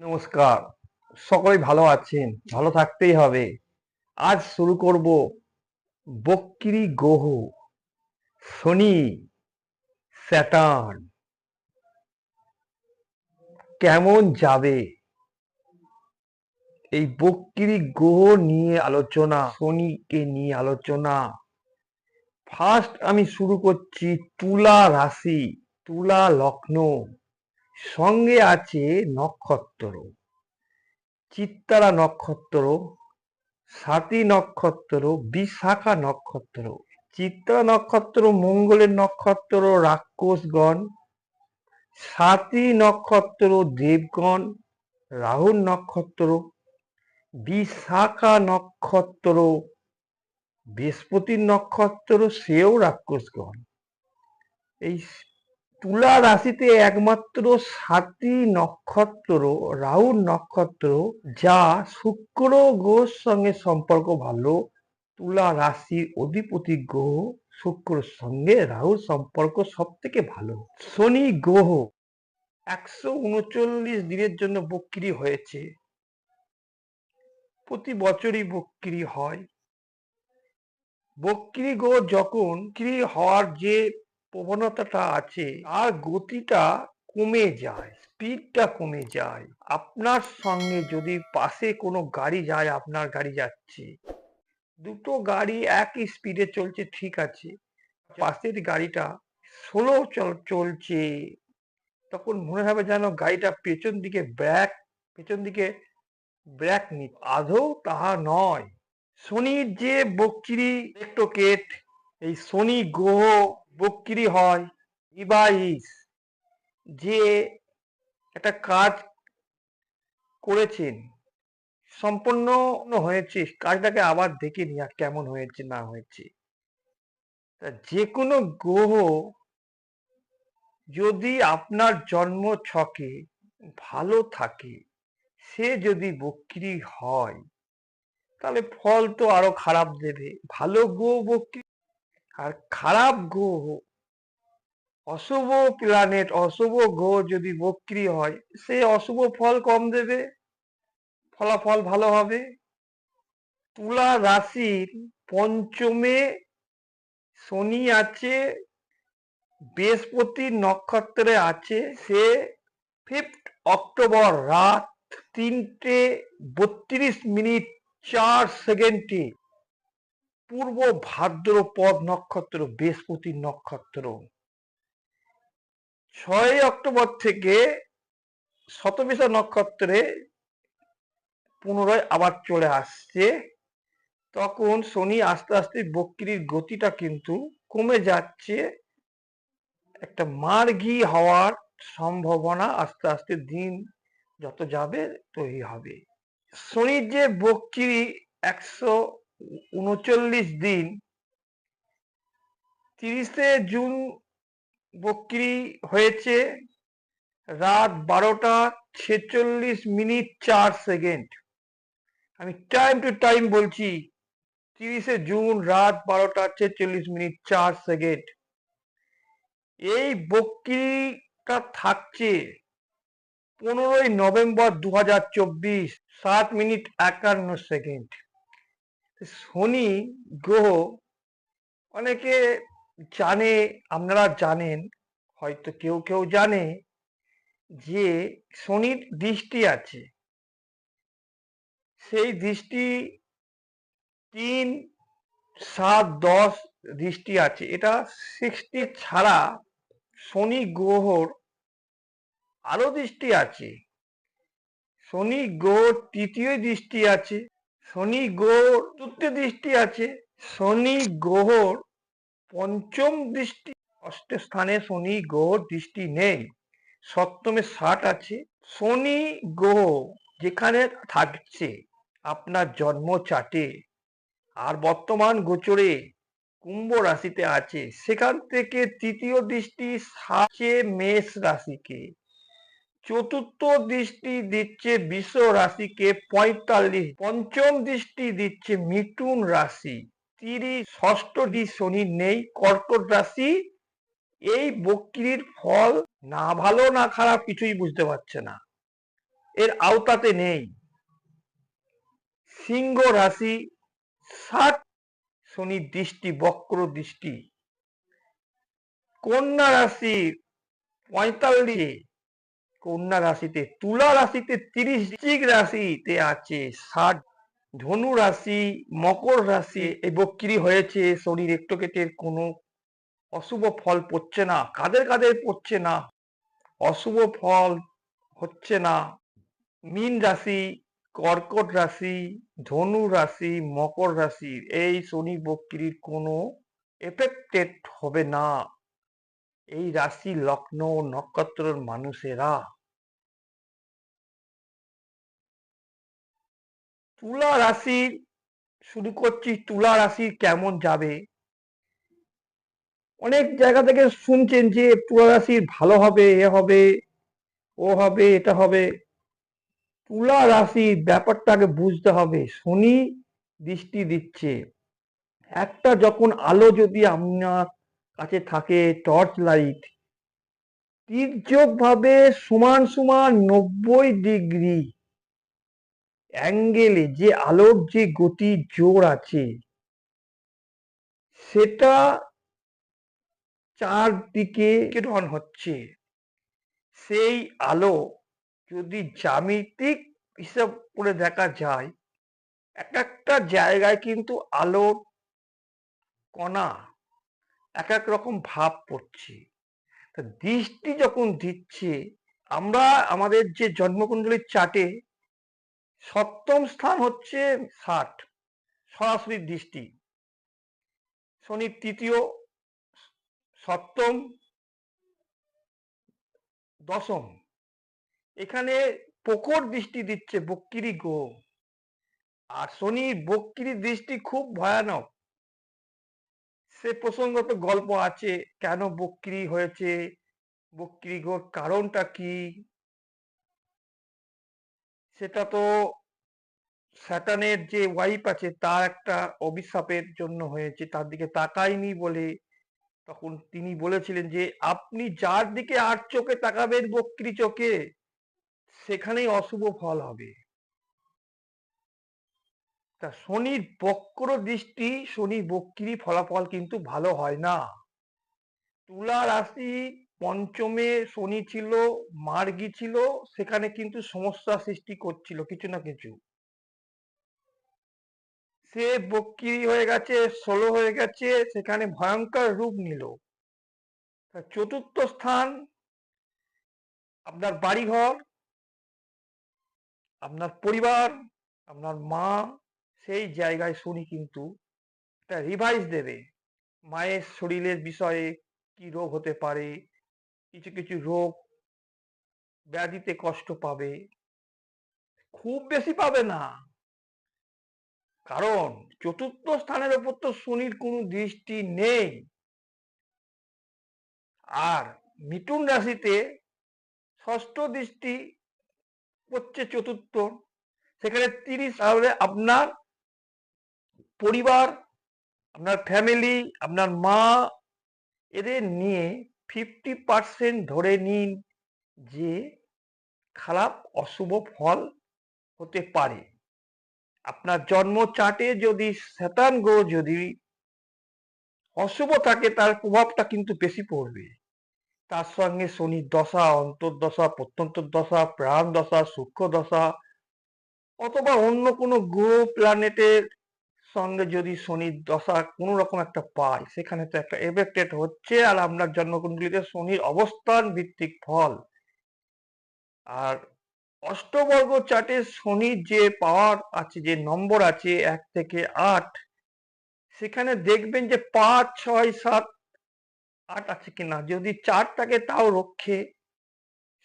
নমস্কার। সকলেই ভালো আছেন, ভালো থাকতেই হবে। আজ শুরু করব বক্রি গ্রহ, শনি, স্যাটার্ন। কেমন যাবে? এই বক্রি গ্রহ নিয়ে আলোচনা, শনিকে নিয়ে আলোচনা। ফার্স্ট আমি শুরু করছি তুলা রাশি, তুলা লগ্ন। সঙ্গে আছে নক্ষত্র। চিত্তারা নক্ষত্র, সাতী নক্ষত্র, বিশাখা নক্ষত্র। চিত্রা নক্ষত্র, মঙ্গলের নক্ষত্র, রাক্ষসগণ। সাতী নক্ষত্র, দেবগণ। রাহুল নক্ষত্র, বিশাখা নক্ষত্র, বৃহস্পতির নক্ষত্র, সেও রাক্ষসগণ। এই তুলা রাশিতে একমাত্র সাতটি নক্ষত্র রাহুর নক্ষত্র, যা শুক্র গ্রহের সঙ্গে সম্পর্ক ভালো। তুলা রাশির অধিপতি গ্রহ শুক্রের সঙ্গে রাহুর সম্পর্ক সব থেকে ভালো। শনি গ্রহ একশো উনচল্লিশ দিনের জন্য বক্রি হয়েছে। প্রতি বছরই বক্রি হয়। বক্রি গ্রহ যখন ক্রি হওয়ার যে প্রবণতাটা আছে, আর গতিটা কমে যায় স্পিডটা কমে যায়। আপনার সঙ্গে যদি পাশে কোনো গাড়ি যায়, আপনার গাড়ি যাচ্ছে। দুটো গাড়ি একই স্পিডে চলছে, ঠিক আছে। পাশের গাড়িটা স্লো চল, চলছে। তখন মনে হবে যেন গাড়িটা পেছন দিকে ব্যাক পেছন দিকে ব্রেক নি আদৌ তাহা নয়। শনির যে বক্রি ইলেকট্রোকেট এই শনি গ্রহ বক্রি হয় ডিভাইস যে একটা কাজ করেছেন সম্পূর্ণ হয়েছে, কাজটাকে আবার দেখে নিয়ে কেমন হয়েছে, না হয়েছে। যে কোনো গ্রহ যদি আপনার জন্ম ছকে ভালো থাকে, সে যদি বক্রি হয়, তাহলে ফল তো আরও খারাপ দেবে। ভালো গ্রহ বক্রি আর খারাপ গ্রহ, অশুভ প্ল্যানেট অশুভ গ্রহ যদি বক্রি হয়, সে অশুভ ফল কম দেবে, ফলাফল ভালো হবে। তুলা রাশির পঞ্চমে শনি আছে, বৃহস্পতি নক্ষত্রে আছে, সে ফিফথ অক্টোবর রাত তিনটে বত্রিশ মিনিট চার সেকেন্ডে পূর্ব ভাদ্রপদ নক্ষত্র, বৃহস্পতি নক্ষত্র। ছয় অক্টোবর থেকে শতবিশা নক্ষত্রে পুনরায় আবার চলে আসছে। তখন শনি আস্তে আস্তে বক্রির গতিটা কিন্তু কমে যাচ্ছে। একটা মার্গী হওয়ার সম্ভাবনা আস্তে আস্তে দিন যত যাবে তৈরি হবে। শনির যে বক্রি একশো উনচল্লিশ দিন তিরিশে জুন বক্রি হয়েছে, রাত বারোটা ছেচল্লিশ মিনিট চার সেকেন্ড। আমি টাইম টু টাইম বলছি, তিরিশে জুন রাত বারোটা ছেচল্লিশ মিনিট চার সেকেন্ড। এই বক্রিটা থাকছে পনেরোই নভেম্বর দু হাজার চব্বিশ, সাত মিনিট একান্ন সেকেন্ড। শনি গ্রহ অনেকে জানে, আপনারা জানেন, হয়তো কেউ কেউ জানে যে শনির দৃষ্টি আছে। সেই দৃষ্টি তিন, সাত, দশ দৃষ্টি আছে। এটা সিক্সটি ছাড়া শনি গ্রহর আরও দৃষ্টি আছে। শনি গ্রহ তৃতীয় দৃষ্টি আছে। শনি গ্রহ চতুর্থ দৃষ্টি আছে। শনি গ্রহর পঞ্চম দৃষ্টি, ষষ্ঠ স্থানে শনি গ্রহর দৃষ্টি নেই। সপ্তমে ষাট আছে। শনি গ্রহ যেখানে থাকছে আপনার জন্ম চাটে। আর বর্তমান গোচরে কুম্ভ রাশিতে আছে। সেখান থেকে তৃতীয় দৃষ্টি সাথে মেষ রাশিকে। চতুর্থ দৃষ্টি দিচ্ছে বিশ্ব রাশিকে পঁয়তাল্লিশ, পঞ্চম দৃষ্টি দিচ্ছে মিথুন রাশি। তিরিশ ষষ্ঠটি শনি নেই, কর্কট রাশি। এই বক্রির ফল না ভালো না খারাপ কিছুই বুঝতে পারছে না। এর আওতাতে নেই। সিংহ রাশি, ষাট, শনি দৃষ্টি, বক্র দৃষ্টি। কন্যা রাশি পঁয়তাল্লিশ কন্যা রাশিতে, তুলা রাশিতে তিরিশ বৃশ্চিক রাশিতে আছে, ষাট ধনু রাশি, মকর রাশি এই বক্রি হয়েছে, শরীর একটকেটের কোনো অশুভ ফল পড়ছে না, কাদের কাদের পড়ছে না, অশুভ ফল হচ্ছে না, মীন রাশি, কর্কট রাশি, ধনু রাশি, মকর রাশি, এই শনি বক্রির কোনো এফেক্টেড হবে না, এই রাশি লগ্ন নক্ষত্রের মানুষেরা। তুলা রাশি শুরু করছি, তুলা রাশি কেমন যাবে? অনেক জায়গা থেকে শুনছেন যে তুলা রাশির ভালো হবে, এ হবে, ও হবে, এটা হবে। তুলা রাশির ব্যাপারটাকে বুঝতে হবে, শনি দৃষ্টি দিচ্ছে। একটা যখন আলো যদি আপনার কাছে থাকে টর্চ লাইট তির্যক ভাবে সমান সমান নব্বই ডিগ্রি। অ্যাঙ্গেলে যে আলোর যে গতি জোর আছে, সেটা চারদিকে কিরণ হচ্ছে। সেই আলো যদি জ্যামিতিক হিসাব করে দেখা যায়, এক একটা জায়গায় কিন্তু আলোর কণা এক এক রকম ভাব পড়ছে। দৃষ্টি যখন দিচ্ছে, আমরা আমাদের যে জন্মকুণ্ডলীর চাটে সপ্তম স্থান হচ্ছে ষাট, সরাসরি দৃষ্টি। শনির তৃতীয়, সপ্তম, দশম। এখানে প্রখর দৃষ্টি দিচ্ছে বক্কিরি গ্রহ। আর শনির বক্রি দৃষ্টি খুব ভয়ানক। সে প্রসঙ্গত গল্প আছে, কেন বক্রি হয়েছে? বক্রি গ্রহর কারণটা কি? সেটা তো স্যাটানের যে ওয়াইফ আছে, তার একটা অভিশাপের জন্য হয়েছে। তার দিকে তাকায়নি বলে তখন তিনি বলেছিলেন যে, আপনি যার দিকে আর চোখে তাকাবেন বক্রি চোখে, সেখানেই অশুভ ফল হবে। তা শনির বক্র দৃষ্টি শনি বক্রি ফলাফল কিন্তু ভালো হয় না। তুলা রাশি পঞ্চমে শনি ছিল, মার্গী ছিল, সেখানে কিন্তু সমস্যা সৃষ্টি করছিল, কিছু না কিছু। সে বক্রি হয়ে গেছে, ষোলো হয়ে গেছে, সেখানে ভয়ঙ্কর রূপ নিল। চতুর্থ স্থান, আপনার বাড়িঘর, আপনার পরিবার, আপনার মা, সেই জায়গায় শনি কিন্তু একটা রিভাইজ দেবে। মায়ের শরীরের বিষয়ে কি রোগ হতে পারে কিছু কিছু রোগ ব্যাধিতে কষ্ট পাবে। খুব বেশি পাবে না। কারণ চতুর্থ স্থানের ওপর তো শনির কোনো দৃষ্টি নেই। আর মিথুন রাশিতে ষষ্ঠ দৃষ্টি হচ্ছে চতুর্থ। সেখানে তিরিশ তাহলে আপনার পরিবার, আপনার ফ্যামিলি আপনার মা এদের নিয়ে ফিফটি পার্সেন্ট ধরে নিন যে খারাপ অশুভ ফল হতে পারে। আপনার জন্ম চাটে যদি শ্বেতান গ্রহ যদি অশুভ থাকে, তার প্রভাবটা কিন্তু বেশি পড়বে। তার সঙ্গে শনির দশা, অন্তর্দশা প্রত্যন্ত দশা প্রাণ দশা সূক্ষ্ম দশা অথবা অন্য কোনো গ্রহ প্ল্যানেটের সঙ্গে যদি শনির দশা কোনো রকম একটা পায়, সেখানে তো একটা এফেক্টেড হচ্ছে আর আপনার জন্মকুণ্ডলিতে শনির অবস্থান ভিত্তিক ফল। আর অষ্টবর্গ চার্টে শনির যে পাওয়ার আছে, যে নম্বর আছে এক থেকে আট, সেখানে দেখবেন যে পাঁচ, ছয়, সাত, আট আছে কিনা যদি চার থাকে তাও রক্ষে,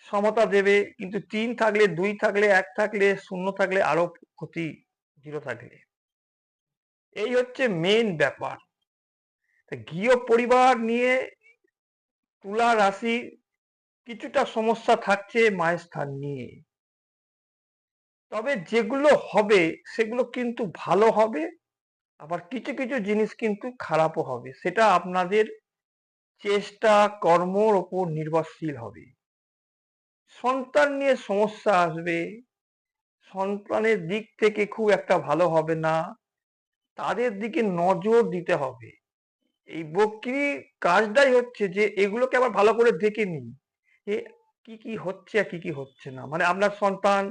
সমতা দেবে, কিন্তু তিন থাকলে, দুই থাকলে, এক থাকলে, শূন্য থাকলে আরও ক্ষতি, জিরো থাকলে। এই হচ্ছে মেন ব্যাপার। গৃহ পরিবার নিয়ে তুলা রাশি কিছুটা সমস্যা থাকছে মায়ের স্থান নিয়ে। তবে যেগুলো হবে সেগুলো কিন্তু ভালো হবে, আবার কিছু কিছু জিনিস কিন্তু খারাপও হবে। সেটা আপনাদের চেষ্টা, কর্মর ওপর নির্ভরশীল হবে। সন্তান নিয়ে সমস্যা আসবে, সন্তানের দিক থেকে খুব একটা ভালো হবে না। তাদের দিকে নজর দিতে হবে। এই বক্রি কাজটাই হচ্ছে যে, এগুলোকে আবার ভালো করে দেখে নিন যে, কি কি হচ্ছে আর কি কি হচ্ছে না। মানে আপনার সন্তান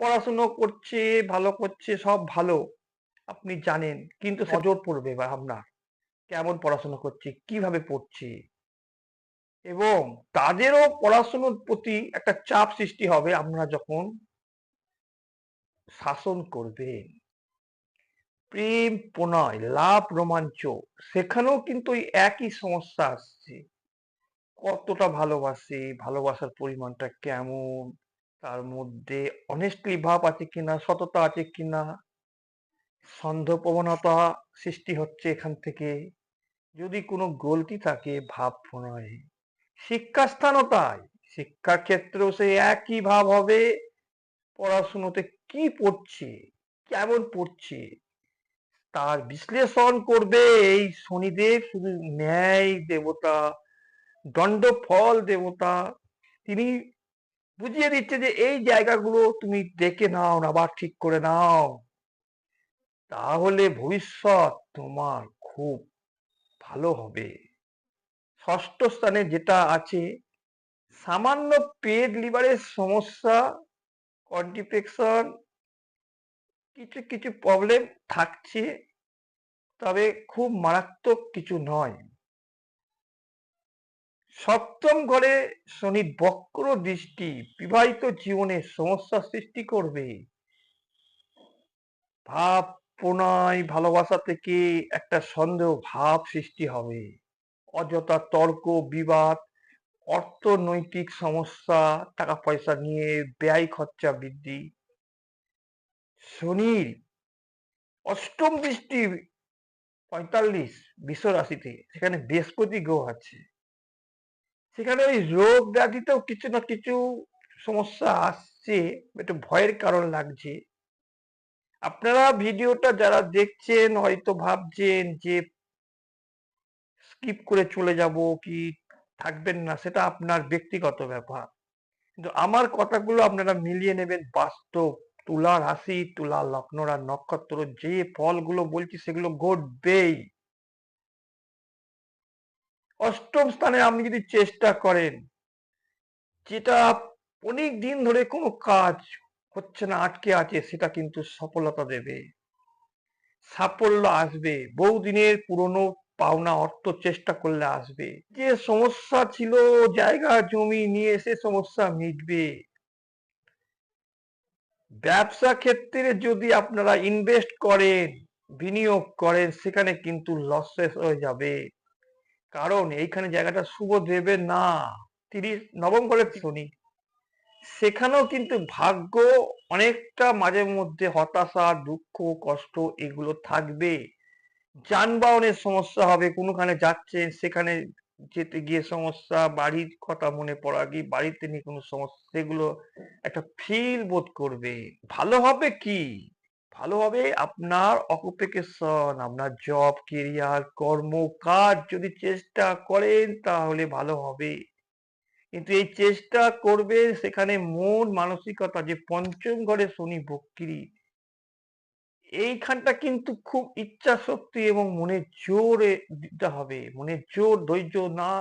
পড়াশুনো করছে, ভালো করছে, সব ভালো, আপনি জানেন, কিন্তু নজর পড়বে এবার আপনার কেমন পড়াশোনা করছে, কীভাবে পড়ছে। এবং তাদেরও পড়াশোনার প্রতি একটা চাপ সৃষ্টি হবে, আপনারা যখন শাসন করবেন। প্রেম প্রণয়, লাভ রোমাঞ্চ, সেখানেও কিন্তু ওই একই সমস্যা আসছে। কতটা ভালোবাসে, ভালোবাসার পরিমাণটা কেমন, তার মধ্যে অনেস্টলি ভাব আছে কিনা, সততা আছে কিনা সন্দেহ প্রবণতা সৃষ্টি হচ্ছে এখান থেকে। যদি কোনো গলতি থাকে ভাব প্রণয়ে শিক্ষাস্থানও তাই। শিক্ষার ক্ষেত্রেও সেই একই ভাব হবে। পড়াশুনোতে কি পড়ছে, কেমন পড়ছে তার বিশ্লেষণ করবে এই শনিদেব, শুধু ন্যায় দেবতা দণ্ড ফল দেবতা। তিনি বুঝিয়ে দিচ্ছে যে এই জায়গাগুলো তুমি দেখে নাও না আবার ঠিক করে নাও। তাহলে ভবিষ্যৎ তোমার খুব ভালো হবে। ষষ্ঠ স্থানে যেটা আছে, সামান্য পেট লিভারের সমস্যা কন্টিপেকশন কিছু কিছু প্রবলেম থাকছে, তবে খুব মারাত্মক কিছু নয়। সপ্তম ঘরে শনি বক্র দৃষ্টি, বিবাহিত জীবনে সমস্যা সৃষ্টি করবে। ভাব, প্রণয়, ভালোবাসা থেকে একটা সন্দেহ, ভাব সৃষ্টি হবে। অযথা তর্ক, বিবাদ, অর্থনৈতিক সমস্যা টাকা পয়সা নিয়ে ব্যয় খরচা বৃদ্ধি শনির অষ্টম দৃষ্টি পঁয়তাল্লিশ, বিশ্ব রাশিতে, সেখানে বৃহস্পতি গ্রহ আছে। সেখানে ওই রোগ ব্যাধিতেও কিছু না কিছু সমস্যা আসছে, একটু ভয়ের কারণ লাগছে। আপনারা ভিডিওটা যারা দেখছেন, হয়তো ভাবছেন যে স্কিপ করে চলে যাব কি থাকবেন না, সেটা আপনার ব্যক্তিগত ব্যাপার। কিন্তু আমার কথাগুলো আপনারা মিলিয়ে নেবেন বাস্তব। তুলা রাশি তুলা লগ্নরা নক্ষত্র, যে ফলগুলো বলছি সেগুলো ঘটবেই। অষ্টম স্থানে আপনি যদি চেষ্টা করেন, যেটা অনেক দিন ধরে কোনো কাজ হচ্ছে না, আটকে আছে, সেটা কিন্তু সফলতা দেবে। সাফল্য আসবে। বহুদিনের পুরনো পাওনা অর্থ চেষ্টা করলে আসবে। যে সমস্যা ছিল, জায়গা, জমি নিয়ে সে সমস্যা মিটবে। ব্যবসা ক্ষেত্রে যদি আপনারা ইনভেস্ট করেন, বিনিয়োগ করেন, সেখানে কিন্তু লসেস হয়ে যাবে। কারণ এইখানে জায়গাটা শুভ দেবে না। তিরিশ, নবম ঘরে শনি। সেখানেও কিন্তু ভাগ্য অনেকটা মাঝে মধ্যে হতাশা, দুঃখ, কষ্ট এগুলো থাকবে। যানবাহনের সমস্যা হবে, কোনোখানে যাচ্ছেন, সেখানে যেতে গিয়ে সমস্যা, বাড়ির কথা মনে পড়া কি বাড়িতে নিয়ে কোনো সমস্যা, সেগুলো একটা ফিল বোধ করবে। ভালো হবে কি? ভালো হবে আপনার অকুপেশন আপনার জব কেরিয়ার কর্ম কাজ যদি চেষ্টা করেন তাহলে ভালো হবে। কিন্তু এই চেষ্টা করবে সেখানে মন, মানসিকতা যে পঞ্চম ঘরে শনি বক্রি এইখানটা কিন্তু খুব ইচ্ছা শক্তি এবং মনের জোরে দিতে হবে। মনে জোর, ধৈর্য না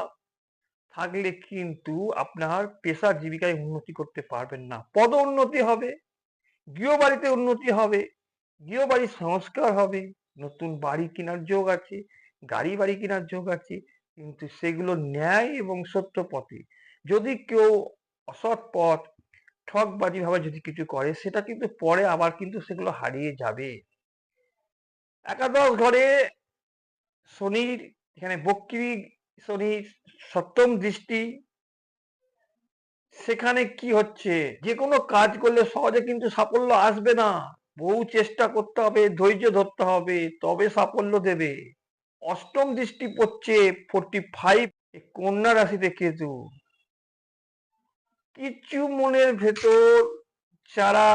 থাকলে কিন্তু আপনার পেশা জীবিকায় উন্নতি করতে পারবেন না। পদ উন্নতি হবে, গৃহবাড়িতে উন্নতি হবে, গৃহবাড়ির সংস্কার হবে, নতুন বাড়ি কেনার যোগ আছে গাড়ি বাড়ি কেনার যোগ আছে, কিন্তু সেগুলো ন্যায় এবং সত্য পথে। যদি কেউ অসৎ পথ ঠকবাজি ভাবে যদি কিছু করে, সেটা কিন্তু পরে আবার কিন্তু সেগুলো হারিয়ে যাবে। একাদশ ঘরে শনির, এখানে বক্রি শনির সপ্তম দৃষ্টি। সেখানে কি হচ্ছে? যে কোনো কাজ করলে সহজে কিন্তু সাফল্য আসবে না। বহু চেষ্টা করতে হবে, ধৈর্য ধরতে হবে, তবে সাফল্য দেবে। অষ্টম দৃষ্টি পড়ছে ফোরটি ফাইভ কন্যা রাশিতে কেতু। কিছু মনের ভেতর যারা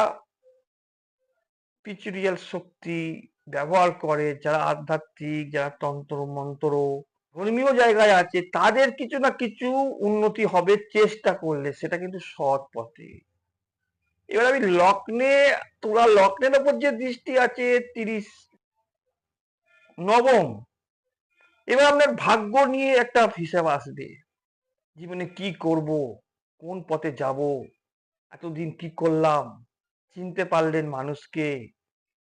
পিচুরিয়াল শক্তি ব্যবহার করে, যারা আধ্যাত্মিক, যারা তন্ত্র, মন্ত্র, ধর্মীয় জায়গায় আছে, তাদের কিছু না কিছু উন্নতি হবে চেষ্টা করলে, সেটা কিন্তু সৎ পথে। এবার আমি লগ্নে তুলা লগ্নের ওপর যে দৃষ্টি আছে, তিরিশ নবম, এবার আপনার ভাগ্য নিয়ে একটা হিসাব আসবে। জীবনে কি করব? কোন পথে যাব? এতদিন কি করলাম? চিনতে পারলেন মানুষকে।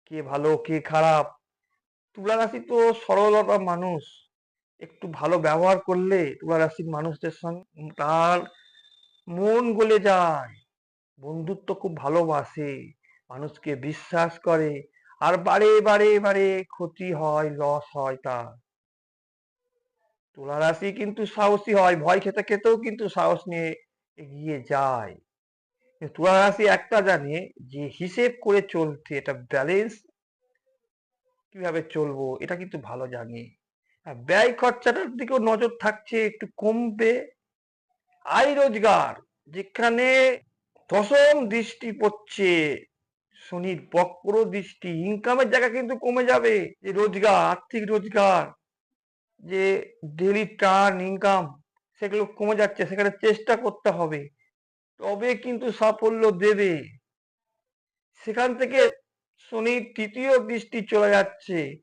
কে ভালো, কে খারাপ? তুলা রাশি তো সরলতা মানুষ। একটু ভালো ব্যবহার করলে তুলা রাশির মানুষদের সঙ্গে তার মন গলে যায়। বন্ধুত্ব খুব ভালোবাসে, মানুষকে বিশ্বাস করে, আর বারে বারে বারে ক্ষতি হয় লস হয় তার। তুলা রাশি কিন্তু সাহসী হয়, ভয় খেতে, খেতেও কিন্তু সাহস নিয়ে এগিয়ে যায়। তুলা রাশি একটা জানে যে, হিসেব করে চলতে এটা ব্যালেন্স কীভাবে চলবো, এটা কিন্তু ভালো জানে। ব্যয় খরচাটার দিকেও নজর থাকছে, একটু কমবে। আয় রোজগার, যেখানে দশম দৃষ্টি পড়ছে, শনির বক্র দৃষ্টি ইনকামের জায়গা কিন্তু কমে যাবে। যে রোজগার, আর্থিক রোজগার, যে ডেলি টার্ন ইনকাম সেগুলো কমে যাচ্ছে, সেখানে চেষ্টা করতে হবে। তবে কিন্তু সাফল্য দেবে। সেখান থেকে শনির তৃতীয় দৃষ্টি চলে যাচ্ছে।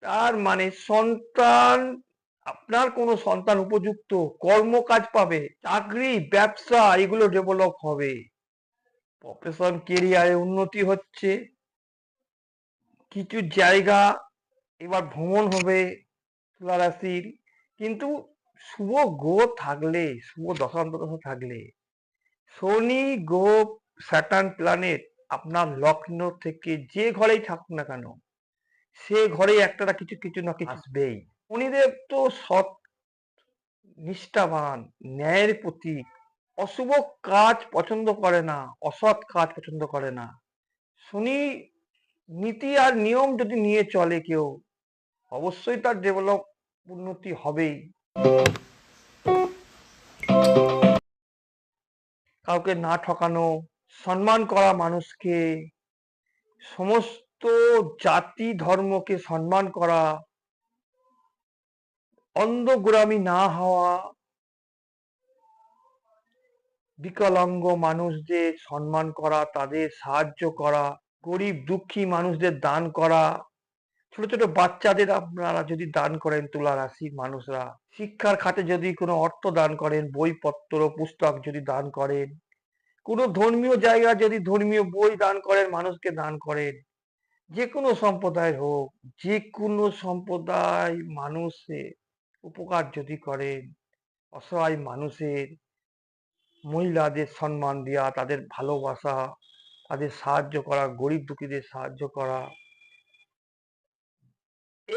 তার মানে সন্তান, আপনার কোনো সন্তান উপযুক্ত কর্মকাজ পাবে, চাকরি, ব্যবসা, এগুলো ডেভেলপ হবে। প্রফেশন কেরিয়ারে উন্নতি হচ্ছে। কিছু জায়গা এবার ভ্রমণ হবে তুলা রাশির। কিন্তু শুভ গ্রহ থাকলে, শুভ দশান্তদশা থাকলে, শনি গ্রহ স্যাটার্ন প্ল্যানেট, আপনার লগ্ন থেকে যে ঘরেই থাকুক না কেন, সে ঘরে একটা না কিছু কিছু না কিছু আসবেই। শনিদেব তো সৎ, নিষ্ঠাবান, ন্যায়ের প্রতীক, অশুভ কাজ পছন্দ করে না, অসৎ কাজ পছন্দ করে না। শনি নীতি আর নিয়ম যদি নিয়ে চলে কেউ, অবশ্যই তার ডেভেলপ উন্নতি হবেই। কাউকে না ঠকানো, সম্মান করা মানুষকে, সমস্ত জাতি ধর্মকে সম্মান করা অন্ধগোড়ামি না হওয়া, বিকলাঙ্গ মানুষদের সম্মান করা, তাদের সাহায্য করা, গরিব দুঃখী মানুষদের দান করা ছোট ছোট বাচ্চাদের আপনারা যদি দান করেন তুলা রাশির মানুষরা, শিক্ষার খাতে যদি কোনো অর্থ দান করেন, বইপত্র, পুস্তক যদি দান করেন, কোনো ধর্মীয় জায়গা যদি ধর্মীয় বই দান করেন, মানুষকে দান করেন যে কোনো সম্প্রদায়ের হোক যে কোনো সম্প্রদায় মানুষের উপকার যদি করেন, অসহায় মানুষের মহিলাদের সম্মান দেওয়া তাদের ভালোবাসা, তাদের সাহায্য করা, গরিব দুঃখীদের সাহায্য করা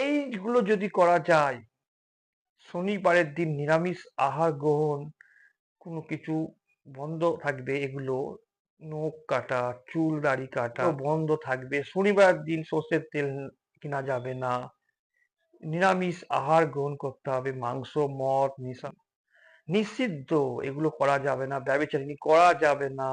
এইগুলো যদি করা যায়, শনিবারের দিন নিরামিষ আহার গ্রহণ, কোনো কিছু বন্ধ থাকবে এগুলো, নখ কাটা, চুল দাড়ি কাটা বন্ধ থাকবে। শনিবার দিন সর্ষের তেল কেনা যাবে না। নিরামিষ আহার গ্রহণ করতে হবে, মাংস, মদ, নিশা, নিষিদ্ধ এগুলো করা যাবে না, ব্যবচারিণী করা যাবে না।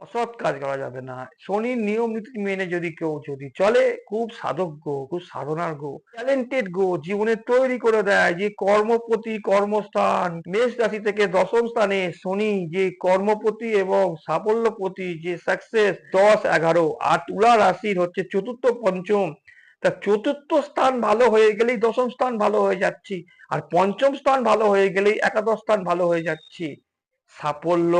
অসৎ কাজ করা যাবে না। শনির নিয়ম নীতি মেনে যদি কেউ যদি চলে, খুব সাধক গো, খুব সাধনার গো ট্যালেন্টেড গো, জীবনে তৈরি করে দেয়, যে কর্মপতি কর্মস্থান, মেষ রাশি থেকে দশম স্থানে শনি, যে কর্মপতি এবং সাফল্যপতি, যে সাকসেস দশ, এগারো, আর তুলা রাশির হচ্ছে চতুর্থ, পঞ্চম। তা চতুর্থ স্থান ভালো হয়ে গেলেই দশম স্থান ভালো হয়ে যাচ্ছি, আর পঞ্চম স্থান ভালো হয়ে গেলেই একাদশ স্থান ভালো হয়ে যাচ্ছে। সাফল্য,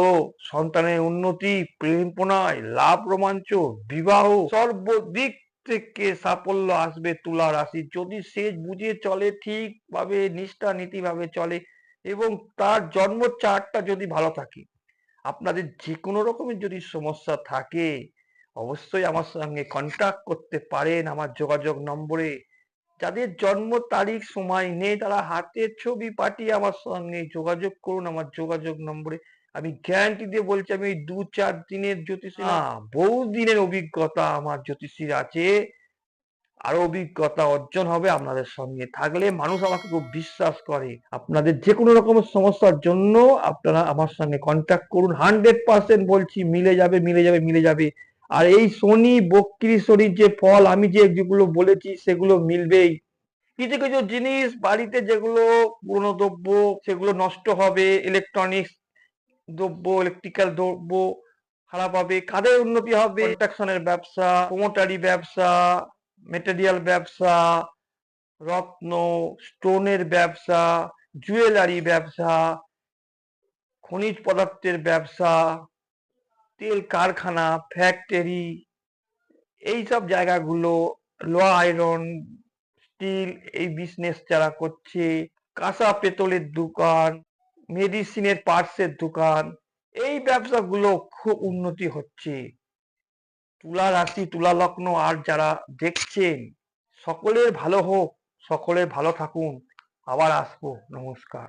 সন্তানের উন্নতি, প্রেম প্রণয়, লাভ, রোমাঞ্চ, বিবাহ, সর্বদিক থেকে সাফল্য আসবে তুলা রাশি। যদি সে বুঝে চলে, ঠিকভাবে, নিষ্ঠা নীতিভাবে চলে এবং তার জন্ম চারটা যদি ভালো থাকে, আপনাদের যে কোনো রকমের যদি সমস্যা থাকে, অবশ্যই আমার সঙ্গে কন্ট্যাক্ট করতে পারেন। আমার যোগাযোগ নম্বরে যাদের জন্ম তারিখ সময় নেই তারা হাতের ছবি পাঠিয়ে আমার সঙ্গে যোগাযোগ করুন আমার যোগাযোগ নম্বরে। আমি গ্যারান্টি দিয়ে বলছি আমি দু চার দিনের জ্যোতিষী না বহু দিনের অভিজ্ঞতা আমার জ্যোতিষীর আছে। আরও অভিজ্ঞতা অর্জন হবে আপনাদের সঙ্গে। থাকলে মানুষ আমাকে খুব বিশ্বাস করে। আপনাদের যে কোনো রকমের সমস্যার জন্য আপনারা আমার সঙ্গে কন্ট্যাক্ট করুন। হান্ড্রেড পার্সেন্ট বলছি মিলে যাবে মিলে যাবে মিলে যাবে। আর এই শনি বক্রি শনির যে ফল, আমি যে যেগুলো বলেছি সেগুলো মিলবেই। কিছু কিছু জিনিস বাড়িতে যেগুলো পুরনো দ্রব্য, সেগুলো নষ্ট হবে ইলেকট্রনিক্স দ্রব্য ইলেকট্রিক্যাল দ্রব্য খারাপ হবে কাদের উন্নতি হবে কনস্ট্রাকশনের ব্যবসা প্রোমোটারি ব্যবসা মেটেরিয়াল ব্যবসা, রত্ন স্টোনের ব্যবসা জুয়েলারি ব্যবসা, খনিজ পদার্থের ব্যবসা তেল কারখানা ফ্যাক্টরি এইসব জায়গাগুলো লোহা আয়রন স্টিল এই বিজনেস যারা করছে কাঁসা পেতলের দোকান মেডিসিনের পার্টসের দোকান, এই ব্যবসাগুলো খুব উন্নতি হচ্ছে। তুলা রাশি, তুলা লগ্ন আর যারা দেখছেন, সকলের ভালো হোক সকলে ভালো থাকুন। আবার আসব। নমস্কার।